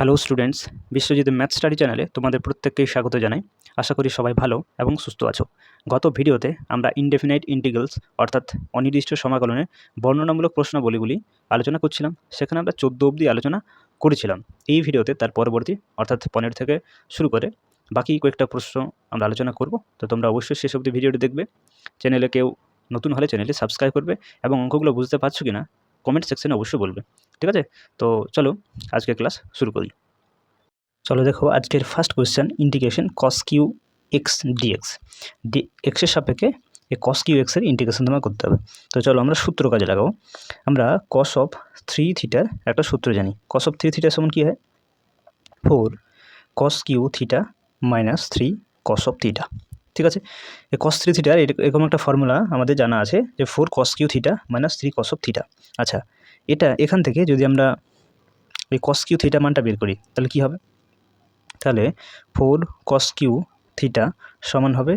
Hello students Biswajit math study চ্যানেলে তোমাদের প্রত্যেককেই স্বাগত জানাই। আশা করি সবাই ভালো এবং সুস্থ আছো। গত ভিডিওতে আমরা ইনডেফিনাইট ইন্টিগ্রালস অর্থাৎ অনির্দিষ্ট সমাকলনের বর্ণনামূলক প্রশ্নাবলীগুলি আলোচনা করছিলাম। সেখানে আমরা চোদ্দ অবধি আলোচনা করেছিলাম। এই ভিডিওতে তার পরবর্তী, অর্থাৎ পনেরো থেকে শুরু করে বাকি কয়েকটা প্রশ্ন আমরা আলোচনা করব। তো তোমরা অবশ্যই শেষ অবধি ভিডিওটি দেখবে। চ্যানেলে কেউ নতুন হলে চ্যানেলটি সাবস্ক্রাইব করবে এবং অঙ্কগুলো বুঝতে পারছ কি না কমেন্ট সেকশনে অবশ্যই বলবে, ঠিক আছে? তো চলো আজকে ক্লাস শুরু করি। চলো দেখো, আজকের first question integration cos cube X D X D এক্সের সাপেক্ষে এই কস কিউ এক্সের ইন্টিগ্রেশন তোমার করতে হবে। তো চলো, আমরা সূত্র কাজে লাগাবো। আমরা কস অফ থ্রি থিটার একটা সূত্র জানি। কস অফ থ্রি থিটার সমান কী হয়? Four cos cube theta minus three cos of theta ঠিক আছে? এই কস থ্রি থিটার এরকম একটা ফর্মুলা আমাদের জানা আছে যে four cos cube theta minus three cos of theta আচ্ছা এটা এখান থেকে যদি আমরা ওই কস কিউ থিটা মানটা বের করি, তাহলে কী হবে? তাহলে ফোর কস কিউ থিটা সমান হবে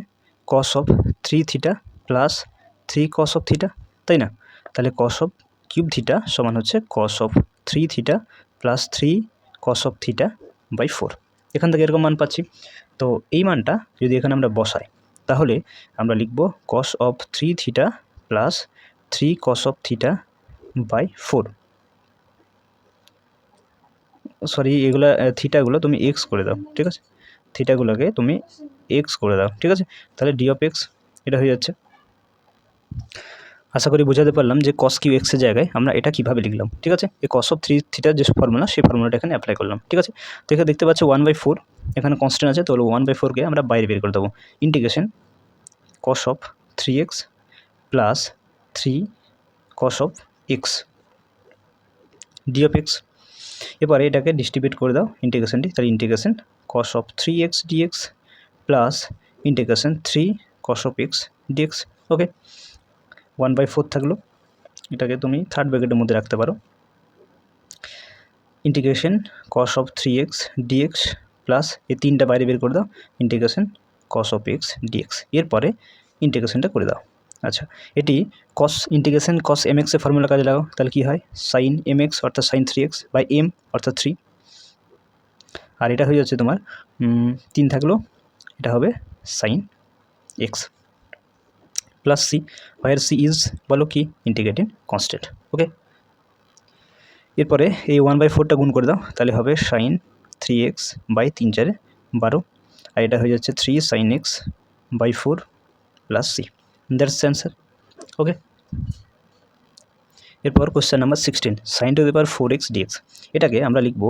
cos of three theta plus three cos of theta তাই না? তাহলে কস অফ কিউব থিটা সমান হচ্ছে cos of three theta plus three cos of theta by four এখান থেকে এরকম মান পাচ্ছি। তো এই মানটা যদি এখানে আমরা বসাই তাহলে আমরা লিখব cos of three theta plus three cos of theta by four sorry এগুলো থিটাগুলো তুমি এক্স করে দাও, ঠিক আছে? থিটাগুলোকে তুমি এক্স করে দাও, ঠিক আছে? তাহলে ডি অফ এক্স এটা হয়ে যাচ্ছে। আশা করি বোঝাতে পারলাম যে কস কিউ এক্সের জায়গায় আমরা এটা কীভাবে লিখলাম, ঠিক আছে? এই কস অফ থ্রি থিটার যে ফর্মুলা সেই ফর্মুলাটা এখানে অ্যাপ্লাই করলাম, ঠিক আছে? তো এখানে দেখতে পাচ্ছি ওয়ান বাই ফোর এখানে কনস্ট্যান্ট আছে, তাহলে ওয়ান বাই ফোরকে আমরা বাইরে বের করে দেবো। Integration cos of three X plus three cos of X D of X এবারে এটাকে ডিস্ট্রিবিউট করে দাও ইন্টিগ্রেশনটি তাহলে integration cos of three X D X plus integration three cos of X D X okay one by four থাকল। এটাকে তুমি third ব্র্যাকেটের মধ্যে রাখতে পারো। Integration cos of three X D X plus এই তিনটা বাইরে বের করে দাও। Integration cos of X D X এরপরে ইন্টিগ্রেশনটা করে দাও। আচ্ছা এটি কস ইন্টিগ্রেশন কস এম এক্সের ফর্মুলা কাজে লাগাও। তাহলে কী হয়? সাইন এম এক্স অর্থাৎ sine three x by m অর্থাৎ থ্রি আর এটা হয়ে যাচ্ছে তোমার তিন থাকল। এটা হবে sine x plus c where c is বলো কি ইন্টিগ্রেটিং কনস্ট্যান্ট ওকে এরপরে এই ওয়ান বাই ফোরটা গুণ করে দাও, তাহলে হবে সাইন থ্রি এক্স বাই তিন চারে বারো, আর এটা হয়ে যাচ্ছে three sine x by four plus c that's answer okay এরপর question number sixteen sine to the power four x dx এটাকে আমরা লিখব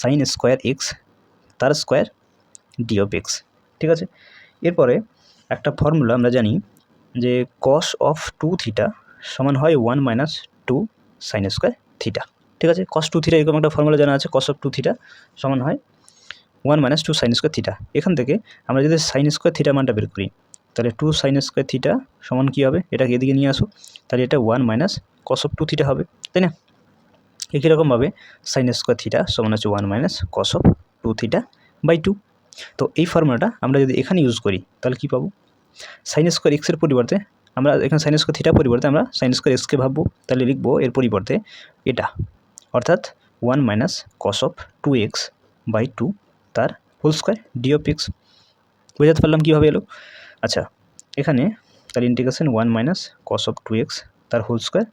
সাইন স্কোয়ার এক্স তার স্কোয়ার ডি অফ এক্স ঠিক আছে? এরপরে একটা ফর্মুলা আমরা জানি যে কস অফ টু থিটা সমান হয় one minus two sine square theta ঠিক আছে? কস টু থিটা এরকম একটা ফর্মুলা জানা আছে কস অফ টু থিটা সমান হয় one minus two sine square theta এখান থেকে আমরা যদি সাইন স্কোয়ার থিটা মানটা বের করি, তাহলে টু সাইন স্কোয়ার থিটা সমান কী হবে? এটাকে এদিকে নিয়ে আসো, তাহলে এটা one minus cos of two theta হবে, তাই না? একই রকমভাবে সাইন স্কোয়ার থিটা সমান হচ্ছে one minus cos of two theta by two তো এই ফর্মুলাটা আমরা যদি এখানে ইউজ করি, তাহলে কী পাবো? সাইন স্কোয়ার এক্সের পরিবর্তে আমরা এখানে সাইন স্কোয়ার থিটার পরিবর্তে আমরা সাইন স্কোয়ার এক্সকে ভাববো, তাহলে লিখব এর পরিবর্তে এটা। অর্থাৎ one minus cos of two x by two তার whole square d of x বোঝাতে পারলাম কীভাবে এলো? আচ্ছা এখানে তার integration one minus cos of two x তার হোল স্কোয়ার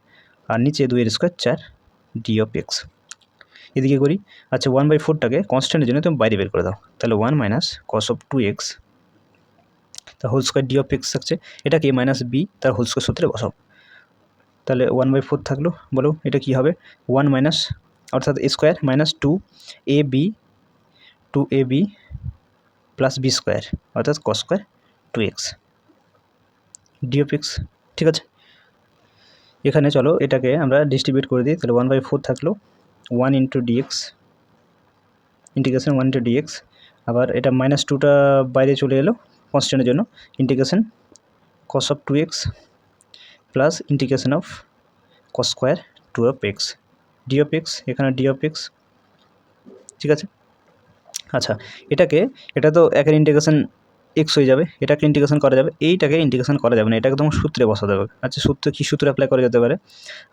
আর নিচে দুইয়ের স্কোয়ার চার ডি অফ এক্স এদিকে করি। আচ্ছা ওয়ান বাই ফোরটাকে কনস্ট্যান্টের জন্য তুমি বাইরে বের করে দাও। তাহলে one minus cos of two x তার whole square d of x থাকছে। এটাকে মাইনাস বি তার হোল স্কোয়ার সূত্রে বসাও। তাহলে ওয়ান বাই ফোর থাকল। বলো, এটা কী হবে? ওয়ান মাইনাস অর্থাৎ square minus two a b two a b plus b square অর্থাৎ cos square two x d of x ঠিক আছে? এখানে চলো, এটাকে আমরা ডিস্ট্রিবিউট করে দিই। তাহলে ওয়ান বাই ফোর থাকল। One into dx integration one into dx আবার এটা মাইনাস টুটা বাইরে চলে এলো। কনস্ট্যান্টের জন্য integration cos of two x plus integration of cos square two of x d of x এখানে ডি অফ এক্স ঠিক আছে? আচ্ছা এটাকে, এটা তো একের ইন্টিগ্রেশন এক্স হয়ে যাবে, এটাকে ইন্টিগ্রেশন করা যাবে, এইটাকে ইন্টিগ্রেশন করা যাবে না, এটাকে তোমার সূত্রে বসাতে হবে। আচ্ছা সূত্রে, কী সূত্রে অ্যাপ্লাই করা যেতে পারে?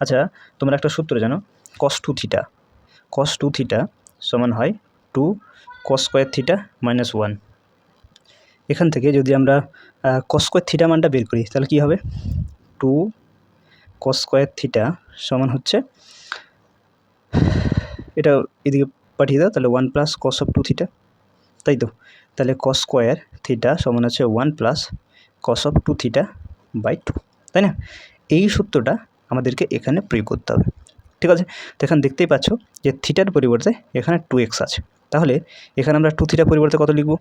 আচ্ছা তোমরা একটা সূত্র জানো cos two theta cos two theta সমান হয় two cos square theta minus one এখান থেকে যদি আমরা কস স্কোয়ার থিটা মানটা বের করি, তাহলে কী হবে? টু কস স্কোয়ার থিটা সমান হচ্ছে, এটা এদিকে পাঠিয়ে দাও, তাহলে one plus cos of two theta তাই তো? তাহলে কস স্কোয়ার থিটা সমান হচ্ছে one plus cos of two theta by two তাই না? এই সূত্রটা আমাদেরকে এখানে প্রয়োগ করতে হবে। ঠিক আছে? তো এখানে দেখতেই পাচ্ছ যে থিটার পরিবর্তে এখানে টু এক্স আছে। তাহলে এখানে আমরা টু থিটার পরিবর্তে কত লিখব?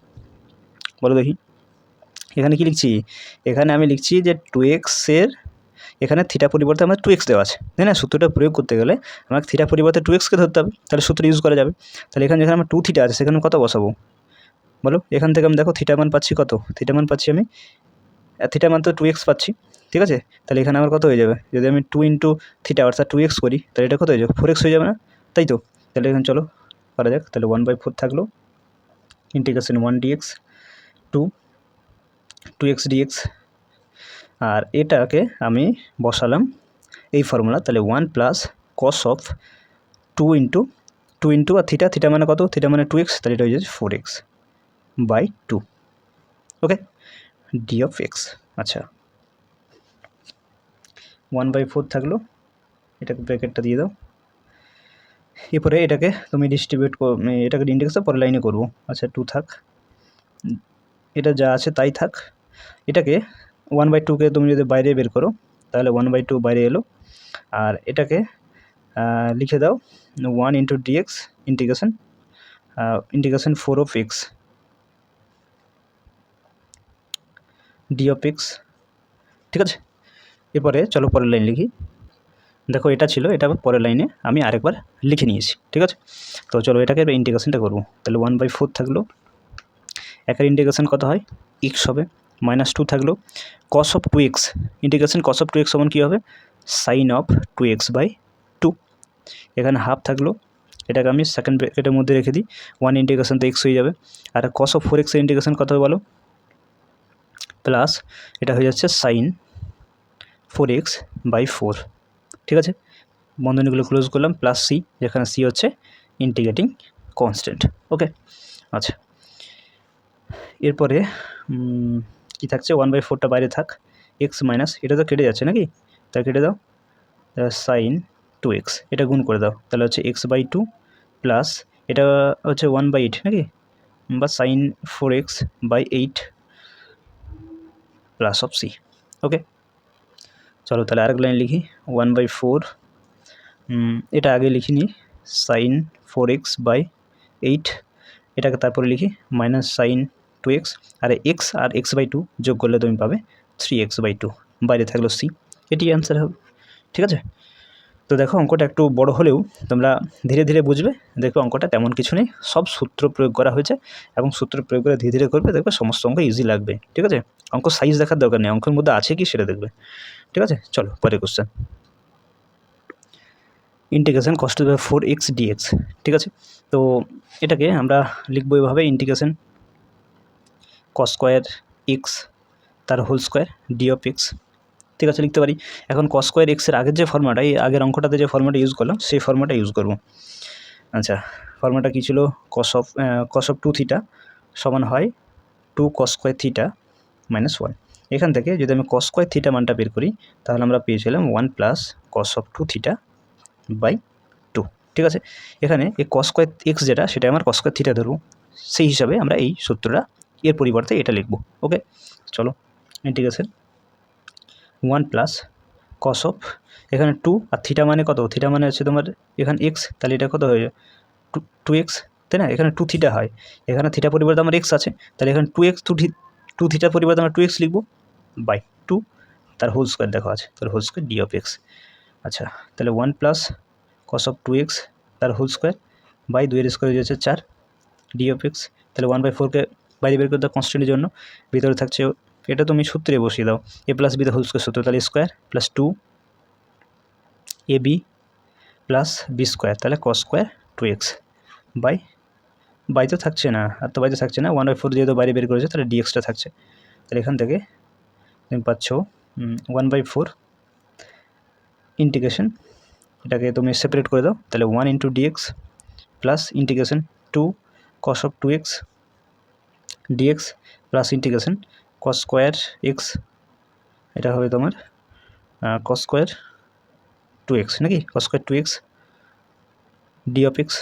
বলো দেখি। এখানে কি লিখছি? এখানে আমি লিখছি যে টু এক্সের এখানে থিটা পরিবর্তে আমার টু এক্স দেওয়া আছে। তাই না? সূত্রটা প্রয়োগ করতে গেলে আমাকে থিটা পরিবর্তে টু এক্সকে ধরতে হবে। তাহলে সূত্র ইউজ করা যাবে। তাহলে এখানে যেখানে আমার টু থিটা আছে, সেখানে কত বসাবো? বলো, এখান থেকে আমি দেখো থিটা মান পাচ্ছি কত? থিটা মান পাচ্ছি আমি থিটা মান তো টু এক্স পাচ্ছি। ঠিক আছে? তাহলে এখানে আমার কত হয়ে যাবে? যদি আমি টু ইন্টু থিটা অর্থাৎ টু এক্স করি, তাহলে এটা কত হয়ে যাবে? ফোর এক্স হয়ে যাবে না? তাই তো? তাহলে এখানে চলো, করা যাক। তাহলে ওয়ান বাই ফোর থাকল। Integration one dx two two x dx আর এটাকে আমি বসালাম এই ফর্মুলা, তাহলে one plus cos of two into two into R theta theta মানে কত? থিটা মানে টু এক্স, তাহলে এটা হয়ে যাচ্ছে four x by two. Okay? D of x আচ্ছা। ওয়ান বাই ফোর থাকল, এটাকে ব্র্যাকেটটা দিয়ে দাও। এরপরে এটাকে তুমি ডিস্ট্রিবিউট এটাকে ইন্ডেক্সটা পরে লাইনে করব। আচ্ছা টু থাক। এটা যা আছে তাই থাক। এটাকে ওয়ান বাই টুকে তুমি যদি বাইরে বের করো, তাহলে ওয়ান বাই টু বাইরে এলো। আর এটাকে লিখে দাও one into dx integration integration four of x d of x ঠিক আছে? এরপরে চলো পরের লাইন লিখি। দেখো এটা ছিল, এটা পরের লাইনে আমি আরেকবার লিখে নিয়েছি, ঠিক আছে? তো চলো এটাকে ইন্টিগ্রেশনটা করব। তাহলে ওয়ান বাই ফোর থাকল। একের ইন্টিগ্রেশন কত হয়? এক্স হবে। মাইনাস টু থাকল। Cos of two x integration cos of two x সমান কী হবে? Sine of two x by two এখানে হাফ থাকল। এটাকে আমি সেকেন্ড ব্র্যাকেটের মধ্যে রেখে দিই। ওয়ান ইন্টিগ্রেশন তো এক্স হয়ে যাবে। আর কস অফ ফোর এক্সের ইন্টিগ্রেশন কত বলো? প্লাস এটা হয়ে যাচ্ছে sine four x by four ঠিক আছে? বন্ধনীগুলো ক্লোজ করলাম। প্লাস সি যেখানে সি হচ্ছে ইন্টিগ্রেটিং কনস্ট্যান্ট ওকে আচ্ছা। এরপরে কী থাকছে? ওয়ান বাই ফোরটা বাইরে থাক। এক্স মাইনাস এটা তো কেটে যাচ্ছে নাকি? তা কেটে দাও। সাইন টু এক্স এটা গুণ করে দাও। তাহলে হচ্ছে এক্স বাই টু প্লাস এটা হচ্ছে ওয়ান বাই এইট নাকি? বা sine four x by eight plus of c okay চলো তাহলে আরেক লাইন লিখি। ওয়ান বাই ফোর এটা আগে লিখি লিখিনি। Sine four x by eight এটাকে তারপরে লিখি। মাইনাস সাইন টু এক্স আর এক্স আর এক্স বাই টু যোগ করলে তুমি পাবে থ্রি এক্স বাই টু বাইরে থাকল সি এটি অ্যান্সার হবে। ঠিক আছে? তো দেখো, অঙ্কটা একটু বড় হলেও তোমরা ধীরে ধীরে বুঝবে। দেখবে অঙ্কটা তেমন কিছু নেই। সব সূত্র প্রয়োগ করা হয়েছে এবং সূত্র প্রয়োগ করে ধীরে ধীরে করবে, দেখবে সমস্ত অঙ্ক ইজি লাগবে। ঠিক আছে? অঙ্ক সাইজ দেখার দরকার নেই। অঙ্কের মধ্যে আছে কি সেটা দেখবে। ঠিক আছে? চলো পরে কোশ্চেন ইন্টিগ্রেশন কষ্ট টু ফোর এক্স ডিএক্স ঠিক আছে? তো এটাকে আমরা লিখব এভাবে ইন্টিগ্রেশন কস স্কোয়ার এক্স তার হোল স্কোয়ার ডি এক্স ঠিক আছে, লিখতে পারি? এখন কস স্কোয়ার এক্সের আগের যে ফর্মাটা এই আগের অঙ্কটাতে যে ফর্মাটা ইউজ করলাম, সেই ফর্মাটা ইউজ করব। আচ্ছা ফর্মাটা কী ছিল? Cos of cos two theta সমান হয় two cos square theta minus one এখান থেকে যদি আমি কস স্কোয়ার থিটা মানটা বের করি, তাহলে আমরা পেয়েছিলাম one plus cos two theta by two ঠিক আছে? এখানে এই কস স্কোয়ার এক্স যেটা সেটা আমার কস স্কোয়ার থিটা ধরবো। সেই হিসাবে আমরা এই সূত্রটা এর পরিবর্তে এটা লিখব ওকে চলো integration one plus cos of এখানে টু আর থিটা মানে কত? থিটা মানে হচ্ছে তোমার এখানে এক্স তাহলে এটা কত হয়ে যায়? টু টু এক্স তাই না? এখানে টু থিটা হয়। এখানে থিটা পরিবর্তে আমার এক্স আছে, তাহলে এখানে টু এক্স টু টু থিটার পরিবর্তে আমরা টু এক্স লিখব বাই টু তার হোল স্কোয়ার দেখা আছে, তার whole square d of x আচ্ছা তাহলে one plus cos of two x তার হোল স্কোয়ার বাই দুইয়ের স্কোয়ার যাচ্ছে চার ডি অফ এক্স তাহলে ওয়ান বাই ফোরকে বাইরে বের করে দাও কনস্ট্যান্টের জন্য। ভিতরে থাকছে, এটা তুমি সূত্রে বসিয়ে দাও। A plus b the whole square সূত্র তাহলে square plus two a b plus b square তাহলে cos square two x by by তো থাকছে না, আর তো বাইতে থাকছে না ওয়ান বাই ফোর যেহেতু বাইরে বের করেছে, তাহলে ডিএক্সটা থাকছে। তাহলে এখান থেকে তুমি পাচ্ছ ওয়ান বাই ফোর ইন্টিগ্রেশন এটাকে তুমি সেপারেট করে দাও, তাহলে one into dx plus integration two cos of two x dx plus integration cos square x এটা হবে তোমার কস স্কোয়ার টু এক্স নাকি? Cos square two x d of x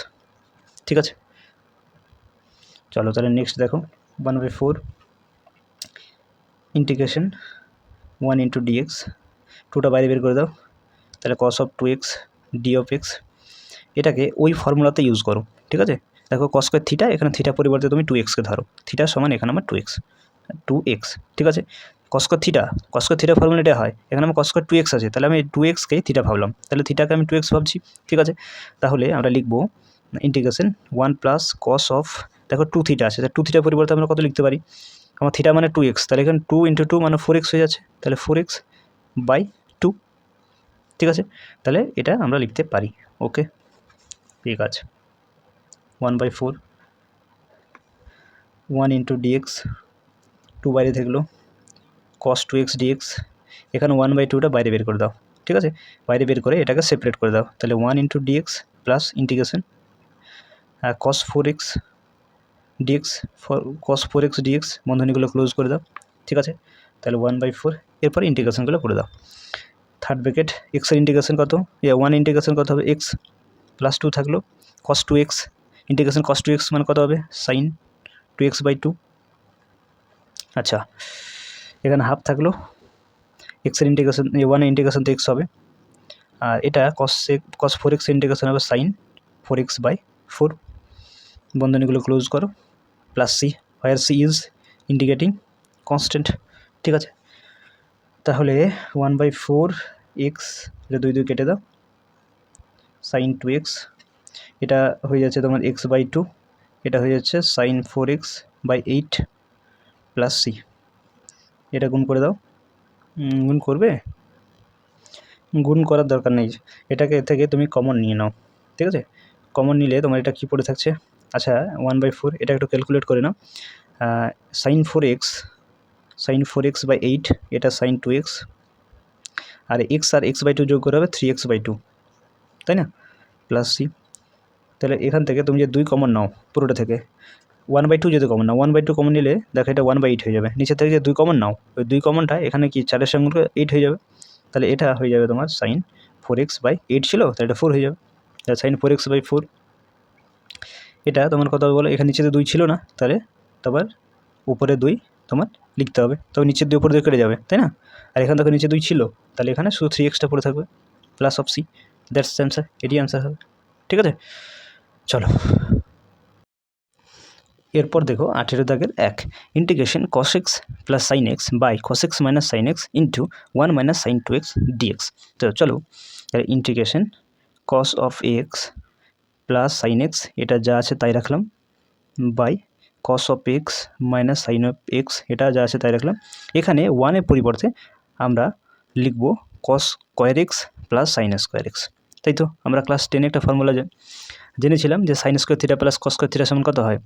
ঠিক আছে? চলো তাহলে নেক্সট দেখো one by four integration one into dx টুটা বাইরে বের করে দাও, তাহলে cos of two x d of x এটাকে ওই ফর্মুলাতে ইউজ করো, ঠিক আছে? দেখো কস স্কোয়ার থিটা এখানে থিটা পরিবর্তে তুমি টু এক্সকে ধরো। থিটা সমান এখানে আমার টু এক্স টু এক্স ঠিক আছে? কস্কর থিটা কস্কর থিটা ফর্মুলা এটা হয়। এখানে আমার কস্কর টু এক্স আছে, তাহলে আমি টু এক্সকে থিটা ভাবলাম। তাহলে থিটাকে আমি টু এক্স ভাবছি, ঠিক আছে? তাহলে আমরা লিখব integration one plus cos of দেখো টু থিটা আছে টু থিটার পরিবর্তে আমরা কত লিখতে পারি? আমার থিটা মানে টু এক্স তাহলে এখানে টু ইন্টু টু মানে ফোর এক্স হয়ে যাচ্ছে। তাহলে ফোর এক্স বাই টু ঠিক আছে? তাহলে এটা আমরা লিখতে পারি ওকে ঠিক আছে one by four one into dx two বাইরে থাকল কস টু এক্স ডিএক্স এখানে ওয়ান বাই টুটা বাইরে বের করে দাও, ঠিক আছে? বাইরে বের করে এটাকে সেপারেট করে দাও, তাহলে one into dx plus integration cos four x dx four cos four x dx বন্ধনীগুলো close করে দাও, ঠিক আছে? তাহলে ওয়ান বাই ফোর এরপর ইন্টিগ্রেশনগুলো করে দাও। থার্ড ব্র্যাকেট এক্সের ইন্টিগ্রেশন কত? ইয়ে ওয়ান ইন্টিগ্রেশন কত হবে? এক্স প্লাস টু থাকল cos two x integration cos two x মানে কত হবে? Sine two x by two আচ্ছা এখানে হাফ থাকল। এক্সের ইন্টিগ্রেশন ওয়ানের ইন্টিগ্রেশন তো এক্স হবে। আর এটা cos cos four x integration হবে sine four x by four বন্ধনীগুলো close করো। Plus c where c is indicating constant ঠিক আছে? তাহলে ওয়ান বাই ফোর এক্স এটা দুই দুই কেটে দাও। সাইন টু এক্স এটা হয়ে যাচ্ছে তোমার এক্স বাই টু এটা হয়ে যাচ্ছে sine four x by eight plus c এটা গুণ করে দাও। গুণ করবে? গুণ করার দরকার নেই। এটাকে থেকে তুমি কমন নিয়ে নাও, ঠিক আছে? কমন নিলে তোমার এটা কী পড়ে থাকছে? আচ্ছা ওয়ান বাই ফোর এটা একটু ক্যালকুলেট করে নাও। Sine four x sine four x by eight এটা সাইন টু এক্স আর এক্স আর এক্স বাই টু যোগ করে হবে থ্রি এক্স বাই টু তাই না? প্লাস সি তাহলে এখান থেকে তুমি যে দুই কমন নাও, পুরোটা থেকে। ওয়ান বাই টু যদি কমন নাও ওয়ান বাই টু কমন নিলে দেখো এটা ওয়ান বাই এইট হয়ে যাবে। নিচে থেকে যে দুই কমন নাও, ওই দুই কমনটা এখানে কি চারের সঙ্গে এইট হয়ে যাবে? তাহলে এটা হয়ে যাবে তোমার sine four x by eight ছিল, তাহলে এটা ফোর হয়ে যাবে। তাহলে sine four x by four এটা তোমার কথা বলো? এখানে নিচেতে দুই ছিল না, তাহলে তোমার উপরে দুই তোমার লিখতে হবে। তবে নিচের দুই উপরে দুই কেটে যাবে, তাই না? আর এখানে দেখো নিচে দুই ছিল, তাহলে এখানে শুধু থ্রি এক্সটা পড়ে থাকবে plus of c that's answer এটি অ্যান্সার হবে। ঠিক আছে? চলো। এরপর দেখো আঠেরো দাগের এক। Integration cos x plus sine x by cos x minus sine x into one minus sine two x dx তো চলো integration cos of x plus sine x এটা যা আছে তাই রাখলাম। By cos of x minus sine of x এটা যা আছে তাই রাখলাম। এখানে ওয়ানের পরিবর্তে আমরা লিখব cos square x plus sine square x তাই তো, আমরা ক্লাস টেনে একটা ফর্মুলা জেনেছিলাম যে sine square theta plus cos square theta সমান কত হয়?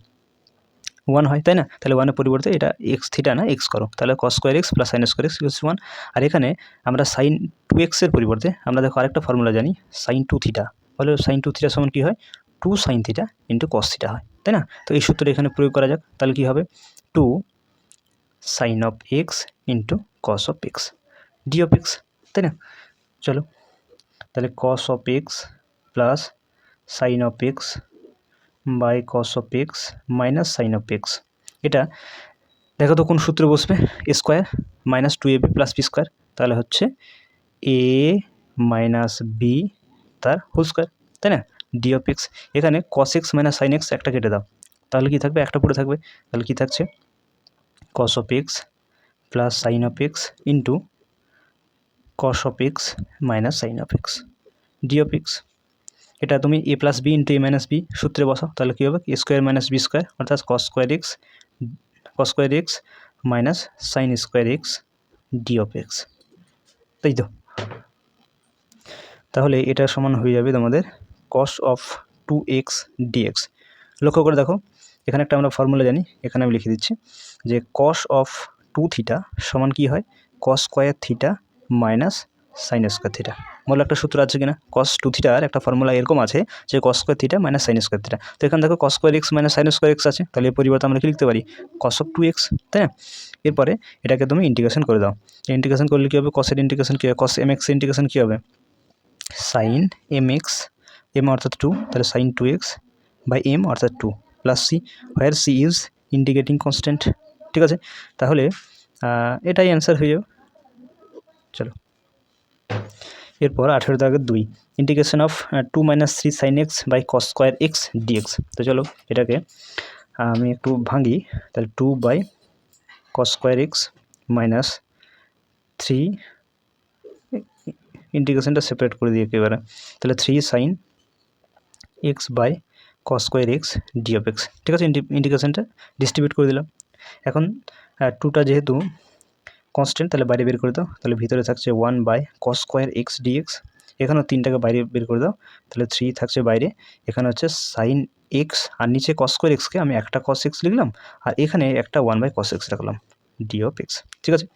ওয়ান হয়, তাই না? তাহলে ওয়ানের পরিবর্তে এটা এক্স থিটা না এক্স করো। তাহলে cos square x plus sine square x equals one আর এখানে আমরা সাইন টু এক্সের পরিবর্তে আমরা দেখো আরেকটা ফর্মুলা জানি সাইন টু থিটা বলে সাইন টু থিটা সমান কী হয়? Two sine theta into cos theta হয়, তাই না? তো এই সূত্রটা এখানে প্রয়োগ করা যাক, তাহলে কী হবে? Two sine of x into cos of x d of x তাই না? চলো, তাহলে cos of x plus sine of x by cos of x minus sine of x এটা দেখো তো কোন সূত্রে বসবে? Square minus two a b plus b square. তাহলে হচ্ছে এ মাইনাস বি তার হোল স্কোয়ার, তাই না? D of x. এখানে cos x minus sine x একটা কেটে দাও। তাহলে কী থাকবে? একটা পড়ে থাকবে। তাহলে কী থাকছে? Cos of x plus sine of x into cos of x minus sine of x d of x. এটা তুমি a plus b into a minus b সূত্রে বসাও, তাহলে কী হবে? স্কোয়ার মাইনাস বি স্কোয়ার অর্থাৎ cos square x cos square x minus sine square x d of x তাই তো? তাহলে এটা সমান হয়ে যাবে তোমাদের cos of two x dx লক্ষ্য করে দেখো, এখানে একটা আমরা ফর্মুলা জানি, এখানে আমি লিখে দিচ্ছি যে কস অফ টু থিটা সমান কি হয়? Cos square theta minus sine square theta বলো একটা সূত্র আছে কিনা? কস টু থিটার একটা ফর্মুলা এরকম আছে যে cos square theta minus sine square theta তো এখানে দেখো cos square x minus sine square x আছে। তাহলে এর পরিবর্তে আমরা কি লিখতে পারি? কস অফ টু এক্স তাই না? এরপরে এটাকে তুমি ইন্টিগ্রেশন করে দাও। ইন্টিগ্রেশন করলে কী হবে? কসের ইন্টিগ্রেশন কী হবে? কস এম এক্স ইন্টিগ্রেশন কী হবে? সাইন এম এক্স এম অর্থাৎ টু তাহলে sine two x by m অর্থাৎ two plus c where c is indicating constant ঠিক আছে? তাহলে এটাই অ্যান্সার হয়ে যাবে। চলো। এরপর আঠেরো দাগের দুই integration of two minus three sine x by cos square x dx তো চলো এটাকে আমি একটু ভাঙি, তাহলে two by cos square x minus three ইন্টিগ্রেশনটা separate করে দিই একেবারে। তাহলে three sine x by cos square x d of x ঠিক আছে ইন্টিগ্রেশনটা ডিস্ট্রিবিউট করে দিলাম। এখন টুটা যেহেতু কনস্ট্যান্ট তাহলে বাইরে বের করে দাও। তাহলে ভিতরে থাকছে one by cos square x dx এখানেও তিনটাকে বাইরে বের করে দাও। তাহলে থ্রি থাকছে বাইরে। এখানে হচ্ছে সাইন এক্স আর নিচে কস স্কোয়ার এক্সকে আমি একটা কস এক্স লিখলাম, আর এখানে একটা ওয়ান বাই কস এক্স রাখলাম ডি অফ এক্স ঠিক আছে?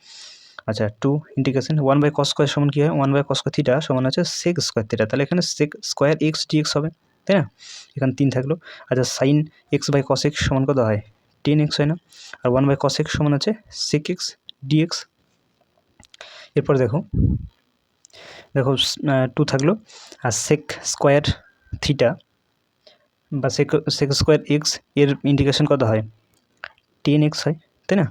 আচ্ছা two integration one by cos square সমান কী হয়? One by cos square theta সমান হচ্ছে সেক স্কোয়ার থিটা তাহলে এখানে সেক স্কোয়ার এক্স ডিএক্স হবে, তাই না? এখানে তিন থাকল। আচ্ছা sine x by cos x সমান কত হয়? টেন এক্স হয় না। আর ওয়ান বাই কস এক্স সমান আছে সেক এক্স ডিএক্স এরপর দেখো। দেখো টু থাকল। আর সেক স্কোয়ার থিটা বা সেক সেক স্কোয়ার এক্সের ইন্টিগ্রেশন কত হয়? টেন এক্স হয়, তাই না?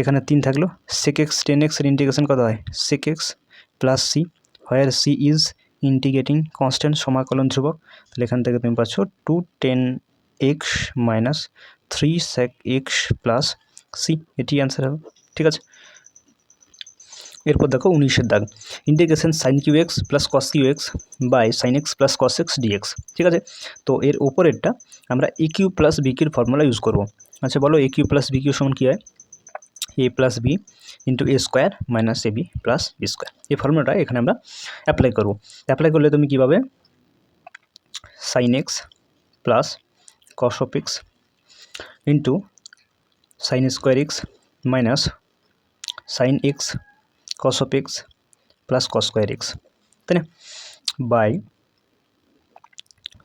এখানে তিন থাকল। সেক এক্স টেন এক্সের ইন্টিগ্রেশন কত হয়? Sec x plus c where c is integrating constant সমাকলন ধ্রুবক। তাহলে এখান থেকে তুমি পাচ্ছ two tan x minus three sec x plus c এটি অ্যান্সার হবে, ঠিক আছে? এরপর দেখো উনিশের দাগ। Integration sine cube x plus cos cube x by sine x plus cos x dx ঠিক আছে? তো এর ওপরেরটা আমরা a cube plus B কিউর formula use করব। আচ্ছা বলো a cube plus b cube সমান কী হয়? A plus b into a square minus a b plus b square এই ফর্মুলাটা এখানে আমরা অ্যাপ্লাই করব। অ্যাপ্লাই করলে তুমি কীভাবে sine x plus cos of x into sine square x minus sine x cos of x plus cos square x তাই না? By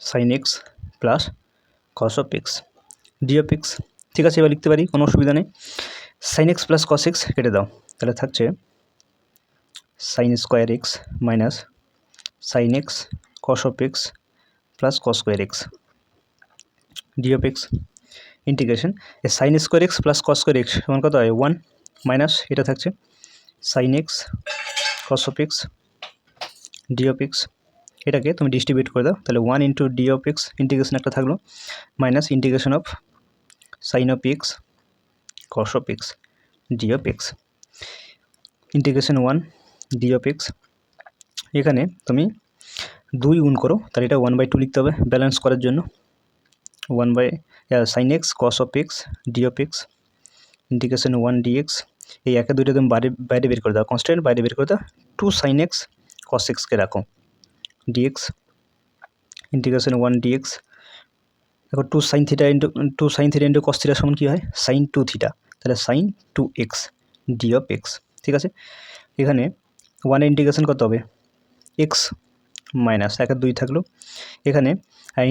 sine x plus cos of x d of ঠিক আছে? এবার লিখতে পারি, কোনো অসুবিধা নেই। Sine x plus cos x কেটে দাও, তাহলে থাকছে sine square x minus sine x cos of x plus cos square x d of x integration sine square x plus cos square x সমান কত হয়? ওয়ান মাইনাস এটা থাকছে। Sine x cos of x d of x এটাকে তুমি distribute করে দাও। তাহলে ওয়ান ইন্টু ডিওপিক্স ইন্টিগ্রেশন একটা থাকল। Minus integration of sine of x of x cos of x d of x integration one d of x এখানে তুমি দুই গুণ করো, তাহলে এটা ওয়ান বাই টু লিখতে হবে ব্যালেন্স করার জন্য। One by sine x cos of x d of x integration one d x এই একে দুইটা তুমি বাইরে বাইরে বের করে দাও। কনস্ট্যান্ট বাইরে বের করে দাও। টু সাইন এক্স কস এক্সকে রাখো। ডিএক্স ইন্টিগ্রেশন ওয়ান ডিএক্স দেখো two sine theta into two sine theta into cos theta সমান কী হয়? সাইন টু থিটা তাহলে sine two x d of x ঠিক আছে? এখানে ওয়ানের ইন্টিগ্রেশন কত হবে? এক্স মাইনাস একের দুই থাকল। এখানে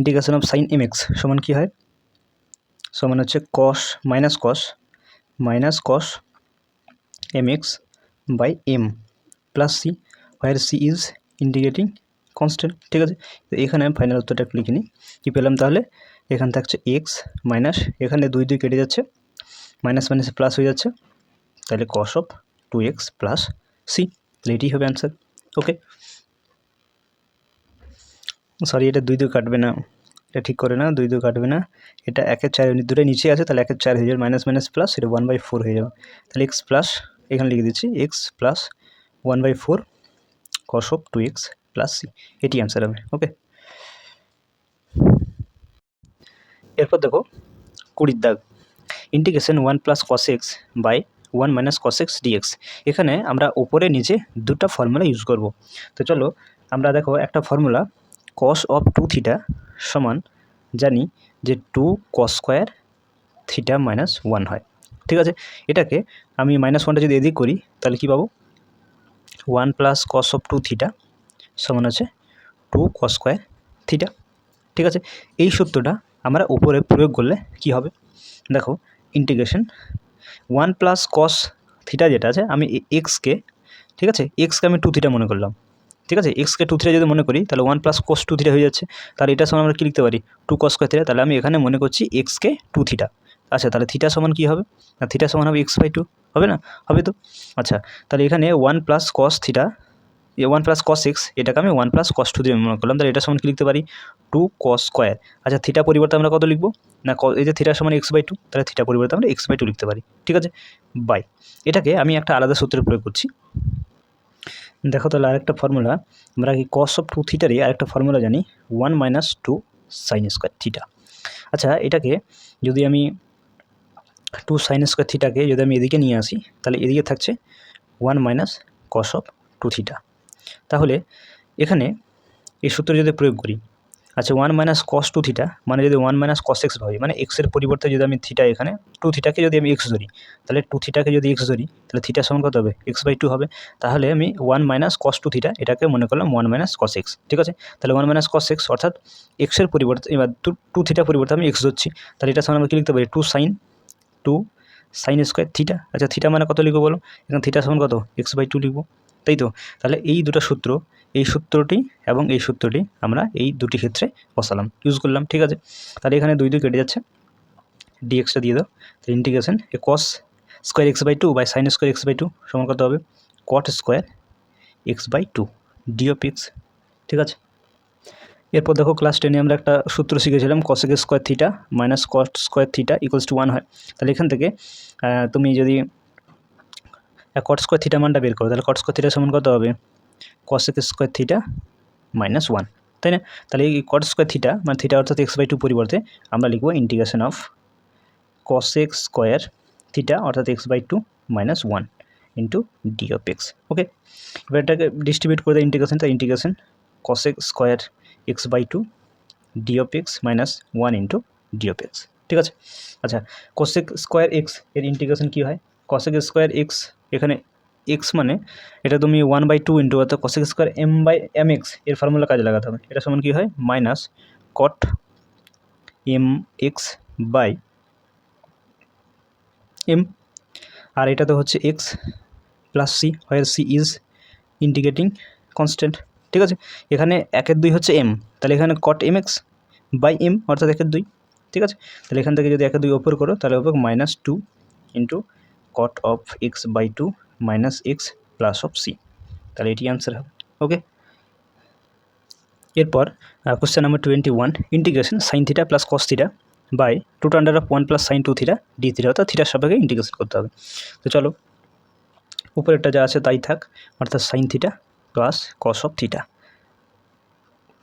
integration of sine m x সমান কী হয়? সমান হচ্ছে cos minus cos minus cos m x by m plus c where c is indicating constant ঠিক আছে? তো এখানে আমি ফাইনাল উত্তরটা একটু লিখে নিই। কী পেলাম তাহলে? এখানে থাকছে এক্স মাইনাস এখানে দুই দুই কেটে যাচ্ছে মাইনাস মাইনাস প্লাস হয়ে যাচ্ছে। তাহলে cos of two x plus c তাহলে এটি হবে অ্যান্সার ওকে সরি এটা দুই দুই কাটবে না, এটা ঠিক করে না, দুই দুই কাটবে না। এটা একের চার দূরে নিচে আছে, তাহলে একের চার হয়ে যাবে মাইনাস মাইনাস প্লাস এটা ওয়ান বাই ফোর হয়ে যাবে। তাহলে এক্স প্লাস এখানে লিখে দিচ্ছি x plus one by four cos of two x plus c এটি অ্যান্সার হবে ওকে এরপর দেখো, কুড়ির দাগ। Integration one plus cos x by one minus cos x dx এখানে আমরা ওপরে নিচে দুটো ফর্মুলা ইউজ করব। তো চলো, আমরা দেখো একটা formula cos of two theta সমান জানি যে two cos square theta minus one হয়। ঠিক আছে? এটাকে আমি মাইনাস ওয়ানটা যদি এদিক করি, তাহলে কী পাবো? One plus cos of two theta সমান আছে টু কস স্কোয়ার থিটা ঠিক আছে? এই সূত্রটা আমরা উপরে প্রয়োগ করলে কি হবে? দেখো integration one plus cos theta যেটা আছে, আমি এক্সকে ঠিক আছে? এক্সকে আমি টু থিটা মনে করলাম। ঠিক আছে? এক্সকে টু থিটা যদি মনে করি, তাহলে one plus cos two theta হয়ে যাচ্ছে। তাহলে এটা সমান আমরা কী লিখতে পারি? টু কস স্কোয়ার থিটা তাহলে আমি এখানে মনে করছি এক্সকে টু থিটা আচ্ছা তাহলে থিটা সমান কী হবে? না থিটা সমান হবে এক্স বাই টু হবে না? হবে তো? আচ্ছা তাহলে এখানে one plus cos theta one plus cos x এটাকে আমি ওয়ান প্লাস কস টু দিয়ে মনে করলাম। তাহলে এটা সমান কি লিখতে পারি? টু কস স্কোয়ার আচ্ছা থিটা পরিবর্তে আমরা কত লিখব? না এই যে থিটা সমান এক্স বাই টু তাহলে থিটা পরিবর্তে আমরা এক্স বাই টু লিখতে পারি। ঠিক আছে? বাই এটাকে আমি একটা আলাদা সূত্রে প্রয়োগ করছি। দেখো তাহলে আরেকটা ফর্মুলা আমরা কি কস অফ টু থিটারই আরেকটা ফর্মুলা জানি? One minus two sine square theta আচ্ছা এটাকে যদি আমি টু সাইন স্কোয়ার থিটাকে যদি আমি এদিকে নিয়ে আসি, তাহলে এদিকে থাকছে one minus cos of two theta তাহলে এখানে এই সূত্র যদি প্রয়োগ করি আচ্ছা one minus cos two theta মানে যদি ওয়ান মাইনাস কস এক্স ভাবি মানে এক্সের পরিবর্তে যদি আমি থিটা এখানে টু থিটাকে যদি আমি এক্স ধরি, তাহলে টু থিটাকে যদি এক্স ধরি, তাহলে থিটা সমান কত হবে? এক্স বাই টু হবে। তাহলে আমি one minus cos two theta এটাকে মনে করলাম ওয়ান মাইনাস কস এক্স ঠিক আছে? তাহলে ওয়ান মাইনাস কস এক্স অর্থাৎ এক্সের পরিবর্তে, এবার টু থিটা পরিবর্তে আমি এক্স ধরছি, তাহলে এটা সমান আমি কী লিখতে পারি? Two sine two sine square theta আচ্ছা থিটা মানে কত লিখব বলো? এখানে থিটা সমান কত? এক্স বাই টু লিখব। তাই তো? তাহলে এই দুটো সূত্র, এই সূত্রটি এবং এই সূত্রটি আমরা এই দুটি ক্ষেত্রে বসালাম। ইউজ করলাম, ঠিক আছে? তাহলে এখানে দুই দুই কেটে যাচ্ছে। ডিএক্সটা দিয়ে দাও। তো integration a cos square x by two by sine square x by two সমান কত হবে? Cot square x by two d of x ঠিক আছে? এরপর দেখো ক্লাস টেনে আমরা একটা সূত্র শিখেছিলাম cosec square theta minus cot square theta equals to one হয়। তাহলে এখান থেকে তুমি যদি কট স্কোয়ার থিটা মানটা বের করো, তাহলে কট স্কোয়ার থিটা সমান কত হবে? Cosec square theta minus one তাই না? তাহলে এই কট স্কোয়ার থিটা মানে থিটা অর্থাৎ এক্স বাই টু পরিবর্তে আমরা লিখব integration of cosec square theta অর্থাৎ x by two minus one into d okay এবার এটাকে ডিস্ট্রিবিউট করে দেয় ইন্টিগ্রেশনটা integration cosec square x by two d of x minus one into d of x ঠিক আছে? আচ্ছা কসেক স্কোয়ার এক্সের integration কী হয়? কসেক স্কোয়ার এক্স এখানে এক্স মানে এটা তুমি ওয়ান বাই টু ইন্টু অর্থাৎ cosec square m by m এক্সের ফর্মুলা কাজে লাগাতে হবে। এটা সমান কী হয়? Minus cot m x by m আর এটা তো হচ্ছে x plus c where c is integrating constant ঠিক আছে? এখানে একের দুই হচ্ছে এম তাহলে এখানে cot m x by m অর্থাৎ একের দুই, ঠিক আছে? তাহলে এখান থেকে যদি একের দুই ওপর করো, তাহলে হবে minus two into cot of x by two minus x plus of c তাহলে এটি অ্যান্সার হবে ওকে এরপর question number twenty one integration sine theta plus cos theta by two under of one plus sine two theta d theta অর্থাৎ থিটার সাপেক্ষে integration করতে হবে। তো চলো, উপরেরটা যা আছে তাই থাক, অর্থাৎ sine theta plus cos of theta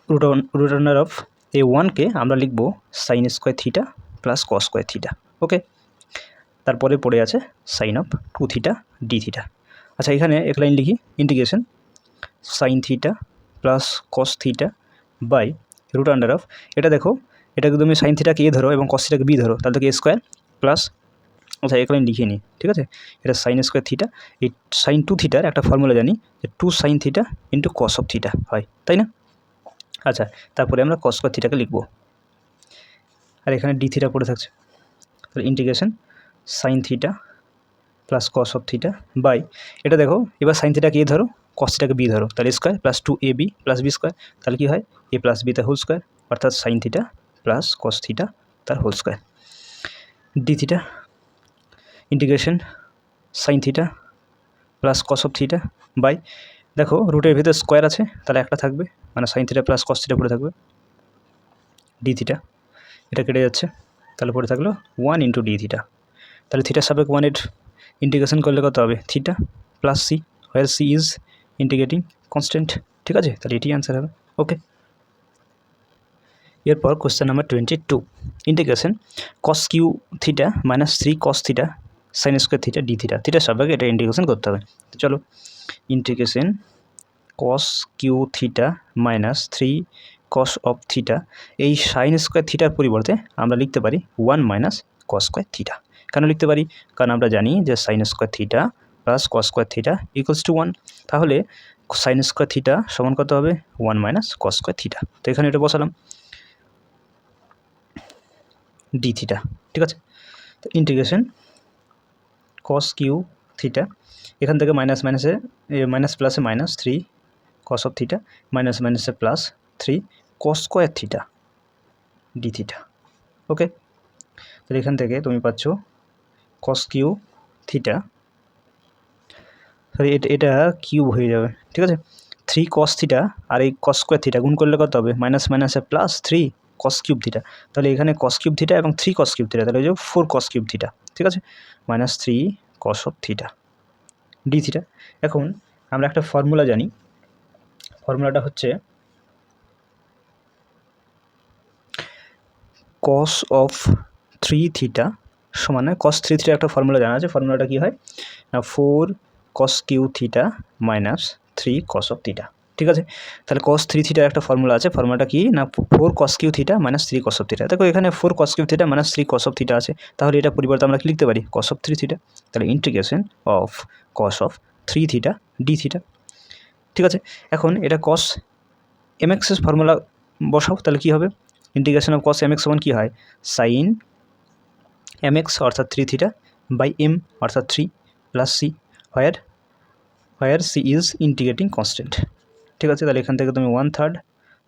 root root under of এই ওয়ানকে আমরা লিখব sine square theta plus cos square theta okay তারপরে পড়ে আছে sine of two theta d theta আচ্ছা এখানে এক লাইন লিখি। Integration sine theta plus cos theta by root under of এটা দেখো এটাকে তুমি সাইন থিটাকে এ ধরো এবং কস থিটাকে বি ধরো, তাহলে এ স্কোয়ার প্লাস আচ্ছা এক লাইন লিখে নিই, ঠিক আছে? এটা সাইন স্কোয়ার থিটা এই সাইন টু থিটার একটা ফর্মুলা জানি, যে two sine theta into cos of theta হয়, তাই না? আচ্ছা তারপরে আমরা কস স্কোয়ার থিটাকে লিখব। আর এখানে ডি থিটা পড়ে থাকছে। তাহলে integration sine theta plus cos of theta by এটা দেখো, এবার সাইন থিটাকে এ ধরো কস থিটাকে বি ধরো, তাহলে square plus two a b plus b square তাহলে কী হয়? এ প্লাস বি তার হোল স্কোয়ার অর্থাৎ sine theta plus cos theta তার whole square d theta integration sine theta plus cos of theta by দেখো রুটের ভিতরে স্কোয়ার আছে, তাহলে একটা থাকবে মানে sine theta plus cos theta পড়ে থাকবে ডি থিটা এটা কেটে যাচ্ছে, তাহলে পড়ে থাকল ওয়ান ইন্টু ডি থিটা তাহলে থিটার সাপেক ওয়ানের ইন্টিগ্রেশন করলে কত হবে theta plus C where C is integrating constant ঠিক আছে? তাহলে এটি অ্যান্সার হবে ওকে এরপর question number twenty two integration cos cube theta minus three cos theta sine square theta d theta থিটার সাপেক্ষে এটা ইন্টিগ্রেশন করতে হবে। তো চলো integration cos cube theta minus three cos of theta এই সাইন স্কোয়ার থিটার পরিবর্তে আমরা লিখতে পারি one minus cos square theta কেন লিখতে পারি? কারণ আমরা জানি যে sine square theta plus cos square theta equals to one তাহলে সাইন স্কোয়ার থিটা সমান কত হবে? One minus cos square theta তো এখানে এটা বসালাম। ডি থিটা ঠিক আছে? তো ইন্টিগ্রেশন কস কিউ থিটা এখান থেকে মাইনাস মাইনাসে মাইনাস প্লাসে minus three cos of theta minus মাইনাসে plus three cos square theta d theta okay তাহলে এখান থেকে তুমি পাচ্ছ কস কিউ থিটা সরি এটা এটা কিউব হয়ে যাবে, ঠিক আছে? থ্রি কস থিটা আর এই কস স্কোয়ার থিটা গুণ করলে কত হবে? মাইনাস মাইনাসে plus three cos cube theta তাহলে এখানে কস কিউব থিটা এবং থ্রি কস কিউব থিটা তাহলে হয়ে যাবে ফোর কস কিউব থিটা ঠিক আছে? Minus three cos of theta d theta এখন আমরা একটা ফর্মুলা জানি। ফর্মুলাটা হচ্ছে কস অফ থ্রি থিটা সমানে কস থ্রি থিটা একটা ফর্মুলা জানা আছে। ফর্মুলাটা কী হয়? না four cos cube theta minus three cos of theta ঠিক আছে? তাহলে কস থ্রি থিটার একটা ফর্মুলা আছে। ফর্মুলাটা কি? না four cos cube theta minus three cos of theta দেখো, এখানে four cos cube theta minus three cos of theta আছে। তাহলে এটা পরিবর্তে আমরা লিখতে পারি? কস অফ থ্রি থিটা তাহলে integration of cos of three theta d theta ঠিক আছে? এখন এটা কস এম এক্সেস ফর্মুলা বসাও, তাহলে কী হবে? Integration of cos m x সমান কী হয়? সাইন এম এক্স অর্থাৎ থ্রি থিটা বাই এম অর্থাৎ three plus C where where C is integrating constant ঠিক আছে, তাহলে এখান থেকে তুমি one third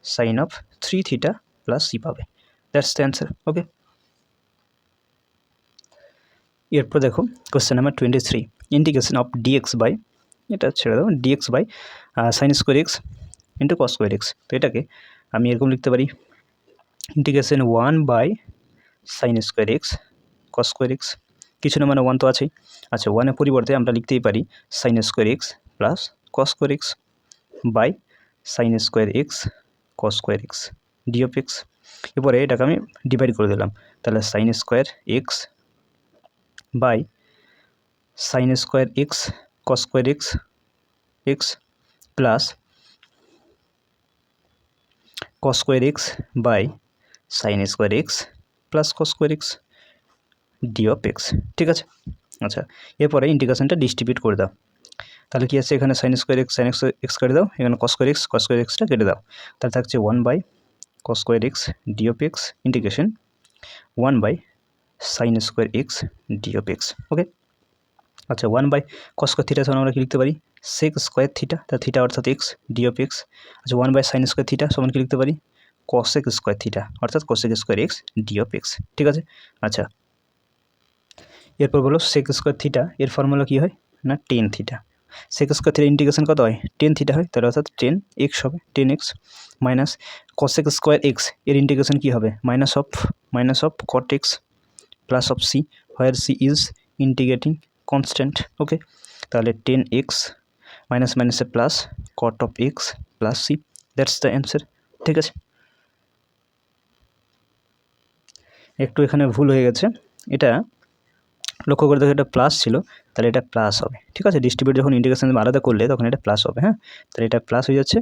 sine of three theta plus C পাবে। দ্যাটস দ্য অ্যান্সার ওকে এরপর দেখো question number twenty three integration of dx by এটা ছেড়ে দাও dx by sine square x into cos square x তো এটাকে আমি এরকম লিখতে পারি integration one by sine square x cos square x কিছু না মানে ওয়ান তো আছেই। আচ্ছা ওয়ানের পরিবর্তে আমরা লিখতেই পারি sine square x plus cos square x by sine square x cos square x d of x এরপরে এটাকে আমি ডিভাইড করে দিলাম। তাহলে sine square x by sine square x cos square x x plus cos square x by sine square x plus cos square x d of x ঠিক আছে? আচ্ছা এরপরে ইন্টিগ্রেশনটা ডিস্ট্রিবিউট করে দাও। তাহলে কী আছে? এখানে sine square x sine x x কেটে দাও। এখানে cos square x cos square extra কেটে দাও। তাহলে থাকছে one by cos square x d of x integration one by sine square x d of x okay আচ্ছা one by cos square theta সমান আমরা কি লিখতে পারি? সেক স্কোয়ার থিটা তা থিটা অর্থাৎ এক্স ডি অফ এক্স আচ্ছা one by sine square theta সমান কি লিখতে পারি? কসেক স্কোয়ার থিটা অর্থাৎ cosec square x d of x ঠিক আছে? আচ্ছা এরপর বলো সেক স্কোয়ার থিটা এর ফর্মুলা কী হয়? না tan theta sec square theta integration কত হয়? টেন থিটা হয়, তাহলে অর্থাৎ টেন এক্স হবে tan x minus cosec square এক্সের ইন্টিগ্রেশন কী হবে? Minus of minus of cot x plus of C where C is integrating constant okay তাহলে টেন এক্স মাইনাস মাইনাসে plus cot of x plus C that's the answer ঠিক আছে? একটু এখানে ভুল হয়ে গেছে, এটা লক্ষ্য করে দেখো এটা প্লাস ছিল, তাহলে এটা প্লাস হবে। ঠিক আছে? ডিস্ট্রিবিউট যখন ইন্টিগ্রেশন আলাদা করলে, তখন এটা প্লাস হবে হ্যাঁ? তাহলে এটা প্লাস হয়ে যাচ্ছে,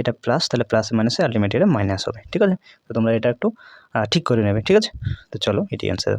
এটা প্লাস তাহলে প্লাস মাইনাসে আলটিমেটলি এটা মাইনাস হবে। ঠিক আছে? তো তোমরা এটা একটু ঠিক করে নেবে, ঠিক আছে? তো চলো, এটি অ্যান্সার